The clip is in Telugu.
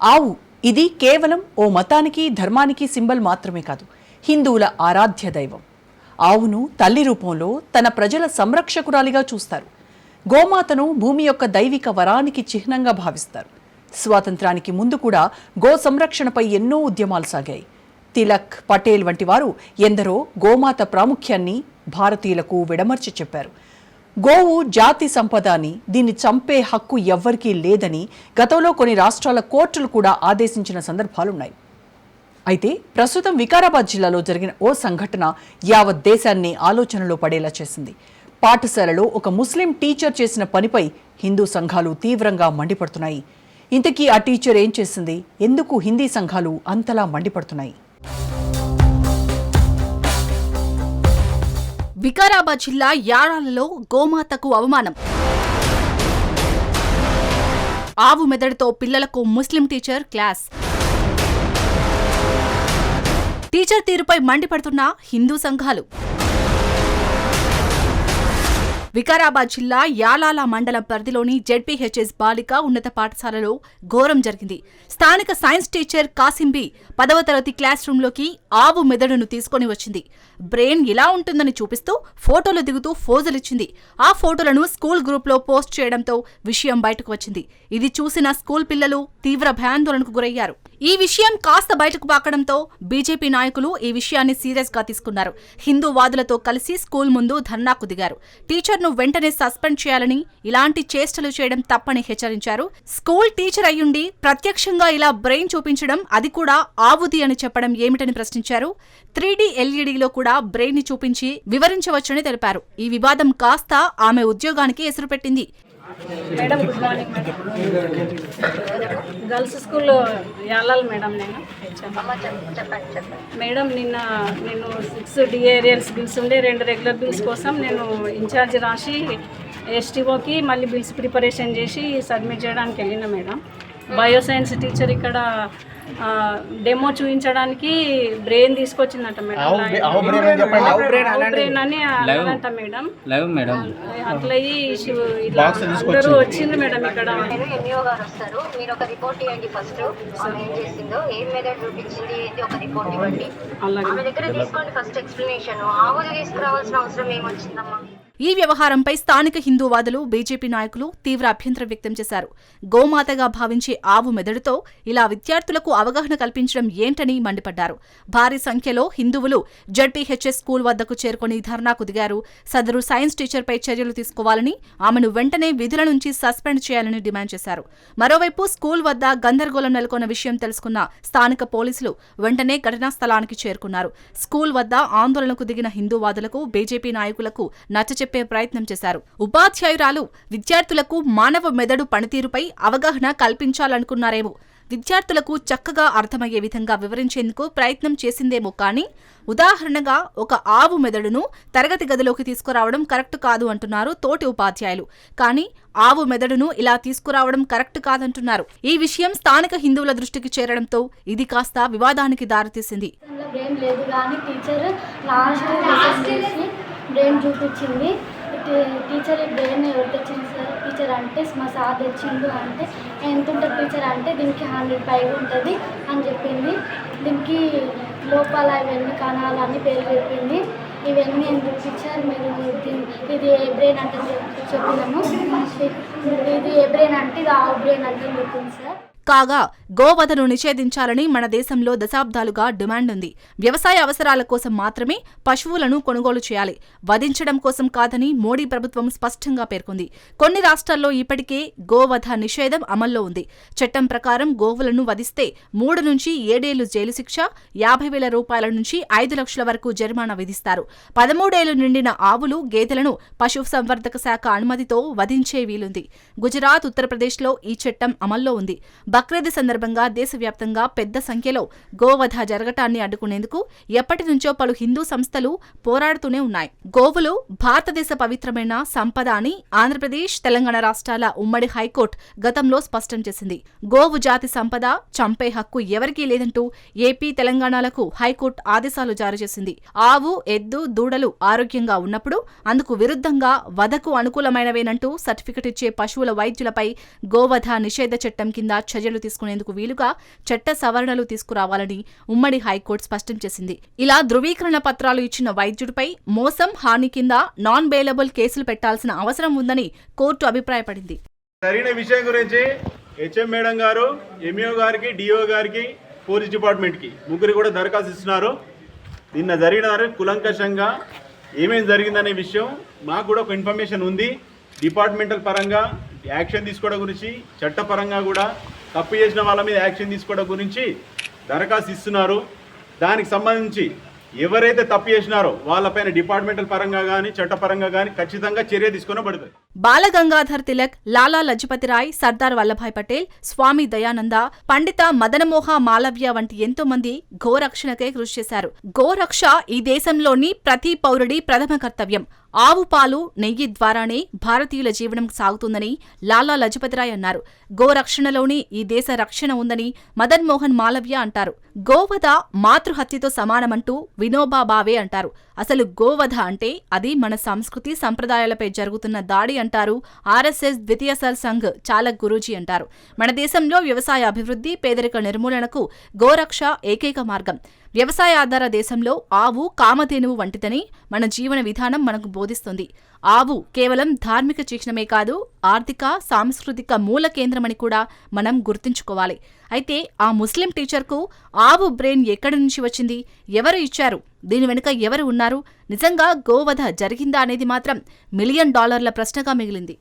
ఆవు ఇది కేవలం ఓ మతానికి ధర్మానికి సింబల్ మాత్రమే కాదు హిందువుల ఆరాధ్య దైవం. ఆవును తల్లి రూపంలో తన ప్రజల సంరక్షకురాలిగా చూస్తారు. గోమాతను భూమి యొక్క దైవిక వరానికి చిహ్నంగా భావిస్తారు. స్వాతంత్రానికి ముందు కూడా గో సంరక్షణపై ఎన్నో ఉద్యమాలు సాగాయి. తిలక్ పటేల్ వంటి వారు ఎందరో గోమాత ప్రాముఖ్యాన్ని భారతీయులకు విడమర్చి చెప్పారు. గోవు జాతి సంపద అని దీన్ని చంపే హక్కు ఎవ్వరికీ లేదని గతంలో కొన్ని రాష్ట్రాల కోర్టులు కూడా ఆదేశించిన సందర్భాలున్నాయి అయితే ప్రస్తుతం వికారాబాద్ జిల్లాలో జరిగిన ఓ సంఘటన యావత్ దేశాన్ని ఆలోచనలో పడేలా చేసింది. పాఠశాలలో ఒక ముస్లిం టీచర్ చేసిన పనిపై హిందూ సంఘాలు తీవ్రంగా మండిపడుతున్నాయి. ఇంతకీ ఆ టీచర్ ఏం చేసింది? ఎందుకు హిందీ సంఘాలు అంతలా మండిపడుతున్నాయి? వికారాబాద్ జిల్లా యారాలలో గోమాతకు అవమానం. ఆవు మెదడుతో పిల్లలకు ముస్లిం టీచర్ క్లాస్. టీచర్ తీరుపై మండిపడుతున్న హిందూ సంఘాలు. వికారాబాద్ జిల్లా యాలాల మండలం పరిధిలోని జెడ్పీహెచ్ఎస్ బాలిక ఉన్నత పాఠశాలలో ఘోరం జరిగింది. స్థానిక సైన్స్ టీచర్ కాసింబి పదవ తరగతి క్లాస్ రూంలోకి ఆవు మెదడును తీసుకొని వచ్చింది. బ్రెయిన్ ఇలా ఉంటుందని చూపిస్తూ ఫోటోలు దిగుతూ ఫోజులిచ్చింది ఆ ఫోటోలను స్కూల్ గ్రూప్లో పోస్ట్ చేయడంతో విషయం బయటకు వచ్చింది. ఇది చూసిన స్కూల్ పిల్లలు తీవ్ర భయాందోళనకు గురయ్యారు. ఈ విషయం కాస్త బయటకు పాకడంతో బీజేపీ నాయకులు ఈ విషయాన్ని సీరియస్గా తీసుకున్నారు. హిందూ వాదులతో కలిసి స్కూల్ ముందు ధర్నాకు దిగారు. టీచర్ను వెంటనే సస్పెండ్ చేయాలని ఇలాంటి చేష్టలు చేయడం తప్పని హెచ్చరించారు. స్కూల్ టీచర్ అయ్యుండి ప్రత్యక్షంగా ఇలా బ్రెయిన్ చూపించడం అది కూడా ఆవుది అని చెప్పడం ఏమిటని ప్రశ్నించారు. త్రీ ఎల్ఈడీలో కూడా బ్రెయిన్ని చూపించి వివరించవచ్చని తెలిపారు. ఈ వివాదం కాస్త ఆమె ఉద్యోగానికి ఎసురు పెట్టింది madam good morning madam. Girls స్కూల్లో వెళ్ళాలి మేడం నేను. మేడం నిన్న నేను సిక్స్ డిఏరియల్స్ బిల్స్ ఉండే రెండు రెగ్యులర్ బిల్స్ కోసం నేను ఇన్ఛార్జ్ రాసి ఎస్టీఓకి మళ్ళీ బిల్స్ ప్రిపరేషన్ చేసి సబ్మిట్ చేయడానికి వెళ్ళిన మేడం. బయోసైన్స్ టీచర్ ఇక్కడ డెమో చూపించడానికి బ్రెయిన్ తీసుకొచ్చిందట మేడం బ్రెయిన్ అని అన్నదంట మేడం. Live madam. అట్లా అయ్యి ఇష్యూ ఇలా అందరూ వచ్చింది మేడం ఇక్కడ. ఎంఈఓ గారు వస్తారు. మీరు ఒక రిపోర్ట్ ఇవ్వండి ఫస్ట్ ఆమె ఏం చేసిందో ఏం మెథడ్ చూపించింది ఏంటి ఒక రిపోర్ట్ ఇవ్వండి. అలాగే. ఆమె దగ్గర తీసుకోండి ఫస్ట్ ఎక్స్ప్లెనేషన్ ఆవులు తీసుకురావాల్సిన అవసరం ఏమొచ్చిందమ్మా? ఈ వ్యవహారంపై స్థానిక హిందూవాదులు బీజేపీ నాయకులు తీవ్ర అభ్యంతరం వ్యక్తం చేశారు. గోమాతగా భావించే ఆవు మెదడుతో ఇలా విద్యార్థులకు అవగాహన కల్పించడం ఏంటని మండిపడ్డారు. భారీ సంఖ్యలో హిందువులు జడ్పీహెచ్ఎస్ స్కూల్ వద్దకు చేరుకుని ధర్నాకు దిగారు సదరు సైన్స్ టీచర్పై చర్యలు తీసుకోవాలని ఆమెను వెంటనే విధుల నుంచి సస్పెండ్ చేయాలని డిమాండ్ చేశారు. మరోవైపు స్కూల్ వద్ద గందరగోళం నెలకొన్న విషయం తెలుసుకున్న స్థానిక పోలీసులు వెంటనే ఘటనా స్థలానికి చేరుకున్నారు. స్కూల్ వద్ద ఆందోళనకు దిగిన హిందూవాదులకు బీజేపీ నాయకులకు నచ్చ చెప్పే ప్రయత్నం చేశారు. ఉపాధ్యాయురాలు విద్యార్థులకు మానవ మెదడు పనితీరుపై అవగాహన కల్పించాలనుకున్నారేమో. విద్యార్థులకు చక్కగా అర్థమయ్యే విధంగా వివరించేందుకు ప్రయత్నం చేసిందేమో కానీ ఉదాహరణగా ఒక ఆవు మెదడును తరగతి గదిలోకి తీసుకురావడం కరెక్ట్ కాదు అంటున్నారు తోటి ఉపాధ్యాయులు. కానీ ఆవు మెదడును ఇలా తీసుకురావడం కరెక్ట్ కాదంటున్నారు. ఈ విషయం స్థానిక హిందువుల దృష్టికి చేరడంతో ఇది కాస్త వివాదానికి దారితీసింది. బ్రెయిన్ చూపించింది. టీచర్ ఈ బ్రెయిన్ ఎవరు తెచ్చింది సార్ టీచర్ అంటే మా సార్ తెచ్చిండు అంటే ఎంత ఉంటుంది టీచర్ అంటే దీనికి హండ్రెడ్ పైగా ఉంటుంది అని చెప్పింది. దీనికి లోపాల ఇవన్నీ కణాలు అని పేరు చెప్పింది. ఇవన్నీ ఎందుకు టీచర్ మీరు ఇది- ఇది ఏ బ్రెయిన్ అంటే చెప్పినాము. ఇది ఏ బ్రెయిన్ అంటే ఇది ఆ బ్రెయిన్ అంటే చెప్పింది సార్ కాగా గోవధను నిషేధించాలని మన దేశంలో దశాబ్దాలుగా డిమాండ్ ఉంది. వ్యవసాయ అవసరాల కోసం మాత్రమే పశువులను కొనుగోలు చేయాలి. వధించడం కోసం కాదని మోడీ ప్రభుత్వం స్పష్టంగా పేర్కొంది. కొన్ని రాష్ట్రాల్లో ఇప్పటికే గోవధ నిషేధం అమల్లో ఉంది. చట్టం ప్రకారం గోవులను వధిస్తే మూడు నుంచి ఏడేళ్ళు జైలు శిక్ష యాభై వేల రూపాయల నుంచి ఐదు లక్షల వరకు జరిమానా విధిస్తారు. పదమూడేళ్ళు నిండిన ఆవులు గేదెలను పశు సంవర్ధక శాఖ అనుమతితో వధించే వీలుంది. గుజరాత్ ఉత్తరప్రదేశ్లో ఈ చట్టం అమల్లో ఉంది. బక్రీద్ సందర్భంగా దేశవ్యాప్తంగా పెద్ద సంఖ్యలో గోవధ జరగటాన్ని అడ్డుకునేందుకు ఎప్పటి నుంచో పలు హిందూ సంస్థలు పోరాడుతూనే ఉన్నాయి. గోవులు భారతదేశ పవిత్రమైన సంపద అని ఆంధ్రప్రదేశ్ తెలంగాణ రాష్ట్రాల ఉమ్మడి హైకోర్టు గతంలో స్పష్టం చేసింది. గోవు జాతి సంపద చంపే హక్కు ఎవరికీ లేదంటూ ఏపీ తెలంగాణలకు హైకోర్టు ఆదేశాలు జారీ చేసింది. ఆవు ఎద్దు దూడలు ఆరోగ్యంగా ఉన్నప్పుడు అందుకు విరుద్ధంగా వధకు అనుకూలమైనవేనంటూ సర్టిఫికెట్ ఇచ్చే పశువుల వైద్యులపై గోవధ నిషేధ చట్టం కింద చర్య చర్యలు తీసుకునేందుకు వీలుగా చట్ట సవరణలు తీసుకురావాలని ఉమ్మడి హైకోర్టు స్పష్టం చేసింది. ఇలా ధృవీకరణ పత్రాలు ఇచ్చిన వైద్యుడిపై మోసం హాని కింద నాన్ బెయిలబుల్ కేసులు పెట్టాల్సిన అవసరం ఉందని కోర్టు అభిప్రాయపడింది. సరైన విషయం గురించి హెచ్ఎం మేడం గారు ఎంఈఓ గారికి డిఓ గారికి పోలీస్ డిపార్ట్మెంట్కి ముగ్గురు కూడా దరఖాస్తు ఇస్తున్నారు. నిన్న జరిగిన కులంకషంగా ఏమేమి జరిగిందనే విషయం మాకు కూడా ఒక ఇన్ఫర్మేషన్ ఉంది. డిపార్ట్మెంటల్ పరంగా యాక్షన్ తీసుకోవడం గురించి చట్టపరంగా కూడా తప్పు చేసిన వాళ్ళ మీద యాక్షన్ తీసుకోవడం గురించి దరఖాస్తు ఇస్తున్నారు. దానికి సంబంధించి ఎవరైతే తప్పు చేసినారో వాళ్ళపైన డిపార్ట్మెంటల్ పరంగా కానీ చట్టపరంగా కానీ ఖచ్చితంగా చర్య తీసుకొని పడుతుంది బాలగంగాధర్ తిలక్ లాలా లజపతిరాయ్ సర్దార్ వల్లభాయ్ పటేల్ స్వామి దయానంద పండిత మదనమోహ మాలవ్య వంటి ఎంతో మంది గోరక్షణకే కృషి చేశారు. గోరక్ష ఈ దేశంలోని ప్రతి పౌరుడి ప్రథమ కర్తవ్యం. ఆవు పాలు నెయ్యి ద్వారానే భారతీయుల జీవనం సాగుతుందని లాలా లజపతిరాయ్ అన్నారు. గోరక్షణలోనే ఈ దేశ రక్షణ ఉందని మదన్ మోహన్ మాలవ్య అంటారు. గోవధ మాతృహత్యతో సమానమంటూ వినోబా భావే అంటారు. అసలు గోవధ అంటే అది మన సంస్కృతి సంప్రదాయాలపై జరుగుతున్న దాడి అంటారు ఆర్ఎస్ఎస్ ద్వితీయ సర్ సంఘ్ చాలక్ గురూజీ అంటారు. మన దేశంలో వ్యవసాయ అభివృద్ధి పేదరిక నిర్మూలనకు గోరక్ష ఏకైక మార్గం. వ్యవసాయ ఆధార దేశంలో ఆవు కామధేనువు వంటిదని మన జీవన విధానం మనకు బోధిస్తుంది. ఆవు కేవలం ధార్మిక చిహ్నమే కాదు ఆర్థిక సాంస్కృతిక మూల కేంద్రమని కూడా మనం గుర్తుంచుకోవాలి. అయితే ఆ ముస్లిం టీచర్కు ఆవు బ్రెయిన్ ఎక్కడి నుంచి వచ్చింది? ఎవరు ఇచ్చారు? దీని వెనుక ఎవరు ఉన్నారు? నిజంగా గోవధ జరిగిందా అనేది మాత్రం మిలియన్ డాలర్ల ప్రశ్నగా మిగిలింది.